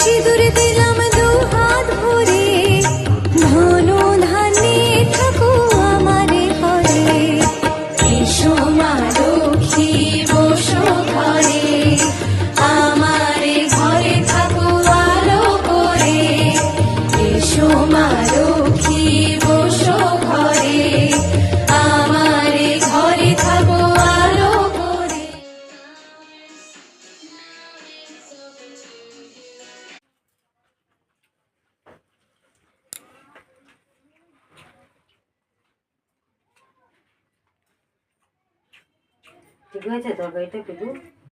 সিঁদুর দিলাম ঠিক হয়েছে? তরকারিটা পেটু